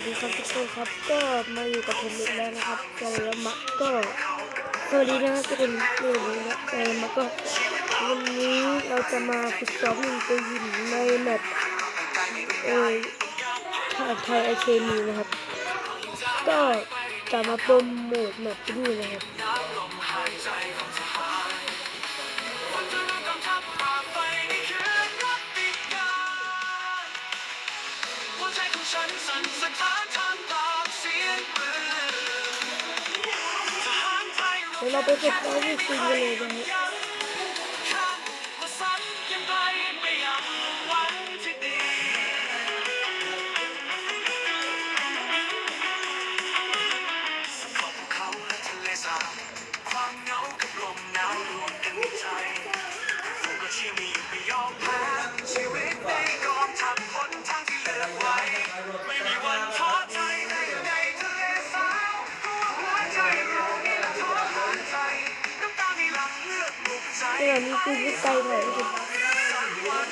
สวัสดีครับทุกคนครับก็มาอยู่กับผมอีกแล้วนะครับเจริญมักก็สวัสดีนะครับทุกคนเรื่องนี้นะเออมักก็วันนี้เราจะมาฝึกซ้อมยิงปืนในแมปเออไทยไอเคมีนะครับ ก็จะมาโปรโมทแมปที่นี่นะครับ ดี๋ยวเราไปฝึกซ้อมยิงปืนกันเลยนะฮะข้ามมาสั่นยังไงไม่ยังวันที่สำหรับเขาและเลสาความเหงากับลมหนาวรวมกันใจพวกก็เชื่อไม่หยุดไม่ยอม เดี๋ยวนี้ปืนที่ไกลหน่อยทุกคนสั่นวัน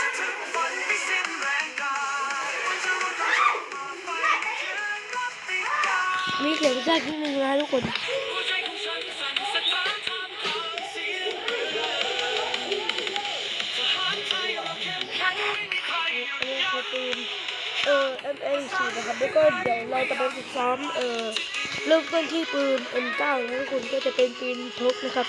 จะถึงฝันไม่สิ้นแรงกายมันจะรุนแรงมาไปเยือนรับติดกามีเสียงแทรกนิดนึงนะทุกคนอันสั่นสะท้านทำตามเสียงเรือทหารไทยเราเข้มแข็งไม่มีใครหยุดอันนี้ยั้คือปืนเออ M84 นะครับแล้วก็เดี๋ยวเราจะไปฝึกซ้อมเออเริ่มต้นที่ปืน M9 นะทุกคนก็จะเป็นปืนพกนะครับ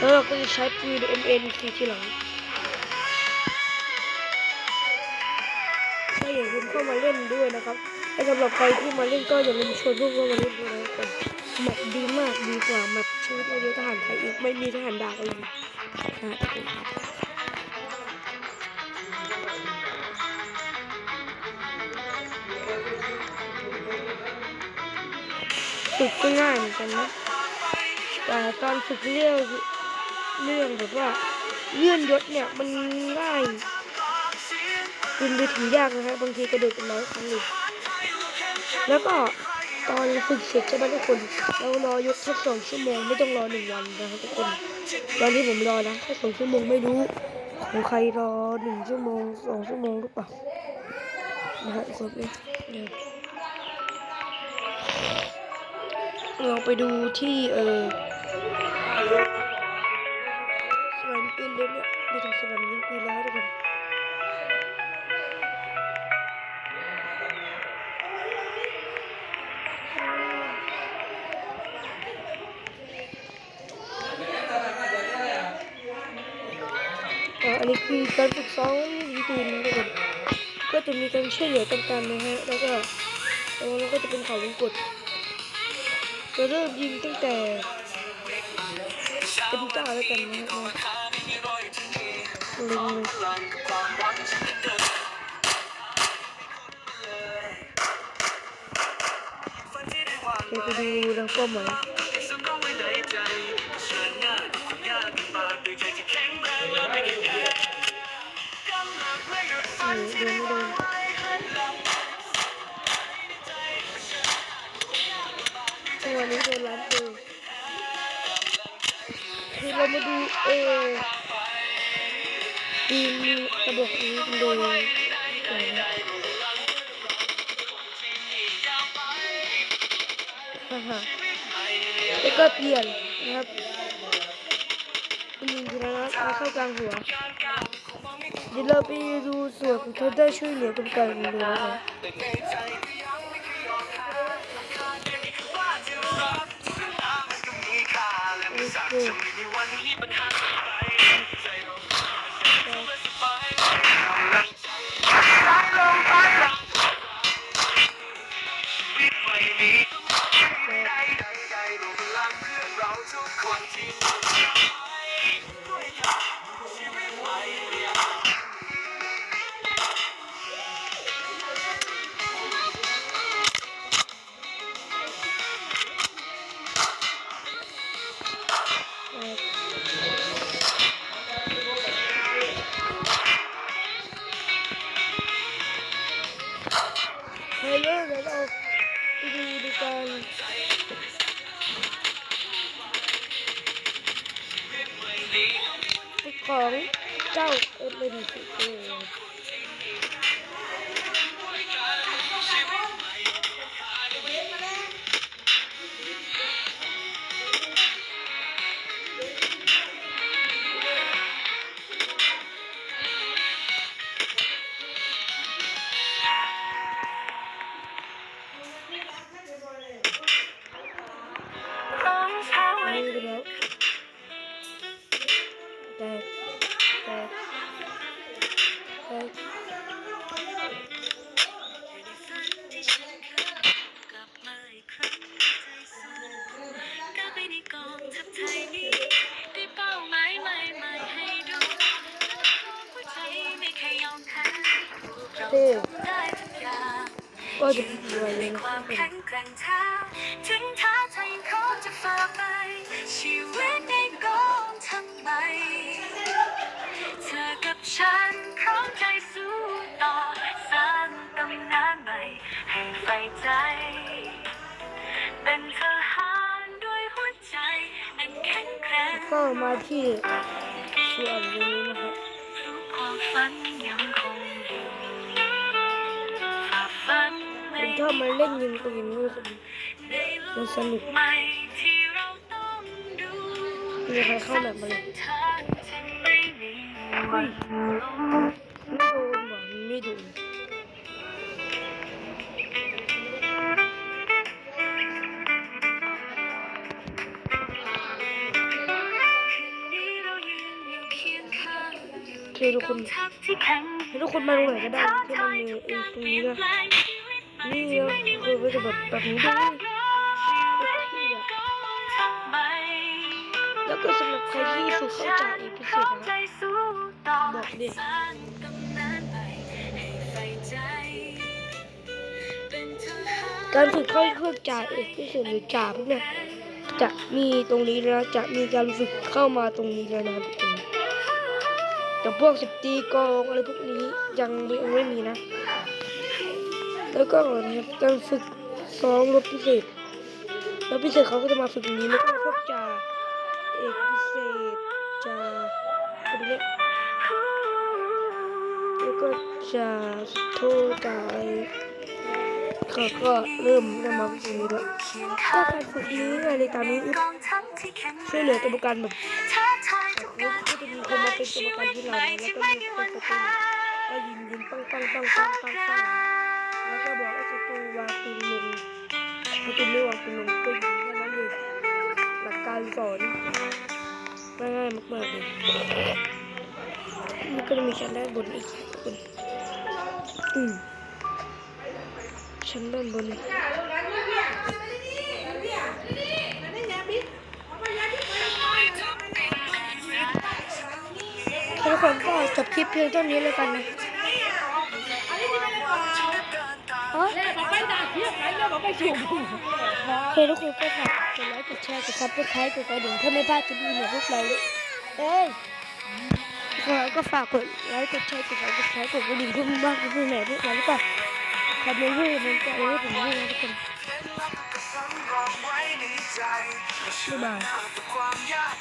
แล้วเราก็จะใช้ปืน MN4 ทีหลังถ้าอยากคุณเข้ามาเล่นด้วยนะครับและสำหรับใครที่มาเล่นก็อย่าลืมชวนพวกเรามาเล่นด้วยนะทุกคนแมปดีมากดีกว่าแมปชีวิตในเรือทหารไทยอีกไม่มีทหารดาวอะไรเลยนะฝึกก็ง่ายเหมือนกันนะแต่ตอนฝึกเรื่อง เรื่องแบบว่าเลื่อนยศเนี่ยมันง่ายขึ้นไปถึงยากนะครับบางทีกระโดดเป็นร้อยครั้งเลยแล้วก็ตอนฝึกเสร็จใช่ไหมทุกคน เรารอยศแค่สองชั่วโมงไม่ต้องรอหนึ่งวันนะครับทุกคนตอนที่ผมรอนะแค่สองชั่วโมงไม่รู้ของใครรอหนึ่งชั่วโมงสองชั่วโมงหรือเปล่านะฮะทุกคนเนี่ยเนี่ยเราไปดูที่เออ นปืนเลยเนี่ยไปถึงสนามยิงปืนแล้วทุกคนอันนี้คือการฝึกซ้อมยิงปืนทุกคนก็จะมีการช่วยเหลือกันกันนะฮะแล้วก็ตรงนั้นก็จะเป็นเขาวงกดจะเริ่มยิงตั้งแต่เป็นเก้าแล้วกันนะฮะ ลิงเลยเดี๋ยวไปดูดังป้อมหมายนี่เดินไม่โดนจังหวนี้โดนล้านเปย์คือเรามาดูเอ อีกระบอกนี้กันเลยอะไรนะฮ่าแล้วก็เปลี่ยนนะครับยิงทีละนัดเอาเข้ากลางหัวเดี๋ยวเราไปดูส่วนของเขาได้ช่วยเหลือกันกันดูนะครับโอเค ใดๆรวมพลังเพื่อเราทุกคนที่ Sorry. Ciao. It เท่ก็จะรวยเลยความแข็งแกร่งเท้าถึงท้าทายเขาจะฝ่าไปชีวิตในกองทำไมเธอกับฉันพร้อมใจสู้ต่อสร้างตำนานใหม่ให้ไฟใจ เป็นทหารด้วยหัวใจอันแข็งแกร่งก็มาที่ส่วนนี้นะครับความฝันยังคง ชอบมาเล่นยิงปืนรู้สึกในโลมันกสนุกใหม่ที่เราต้องดูมีใครเข้าแบบมาเลยทางที่ไม่มีวันลงไม่โดนหวังไม่โดนนี้เรายืนอยู่เคียงข้างอยู่โอเคทุกคนทัพที่แข็งให้ทุกคนมาดูหน่อยก็ได้ที่มันมีไอ้ตรงนี้นะ นี่เราคือก็จะแบบแบบนี้ด้วยที่อะแล้วก็สำหรับใครที่ฝึกเข้าใจเอพิเศษนะบอกเดิกการฝึกเข้าเครื่องจ่าเอกพิเศษหรือจ่าพวกเนี้ยจะมีตรงนี้แล้วจะมีการฝึกเข้ามาตรงนี้แล้วนะครับแต่พวกสิบตีกองอะไรพวกนี้ยังไม่ยังไม่มีนะ แล้วก็นะครับการฝึกซ้อมรบพิเศษรบพิเศษเขาก็จะมาฝึกตรงนี้แล้วก็พวกจ่าเอกพิเศษจ่าอะไรเนี้ยแล้วก็จ่าโทจ่าอะไรเขาก็เริ่มเริ่มมาฝึกตรงนี้ด้วก็การฝึกนี้อะไรตามนี้ช่วยเหลือตัวประกันแบบแล้วก็จะมีคนมาเป็นตัวประกันที่เราแล้วก็มีคนศัตรูก็ยิงยิงปังปังปังปังปังปังแล้วก็บอก ว่าศัตรูวางปืนลงศัตรูไม่วางปืนลงก็ยิงแค่นั้นเลยหลักการสอนง่ายๆมากๆเลยมันก็จะมีชั้นด้านบนอีกทุกคนอืมชั้นด้านบนทุกคนก็จบคลิปเพียงเท่านี้เลยกันนะ ไปชมเฮ้ยทุกคนก็ฝากกดไลค์กดแชร์กดซับสไครต์กดกระดิ่งเพื่อไม่พลาดคลิปวิดีโอพวกเราเลยเอ้ยทุกคนก็ฝากกดไลค์กดแชร์กดซับสไครต์กดกระดิ่งเพื่อไม่พลาดคลิปวิดีโอพวกเราแล้วก็คอมเมนต์ให้กำลังใจให้ผมด้วยนะทุกคนเคล็ดลับก็ฝังรองไว้ในบ๊ายบาย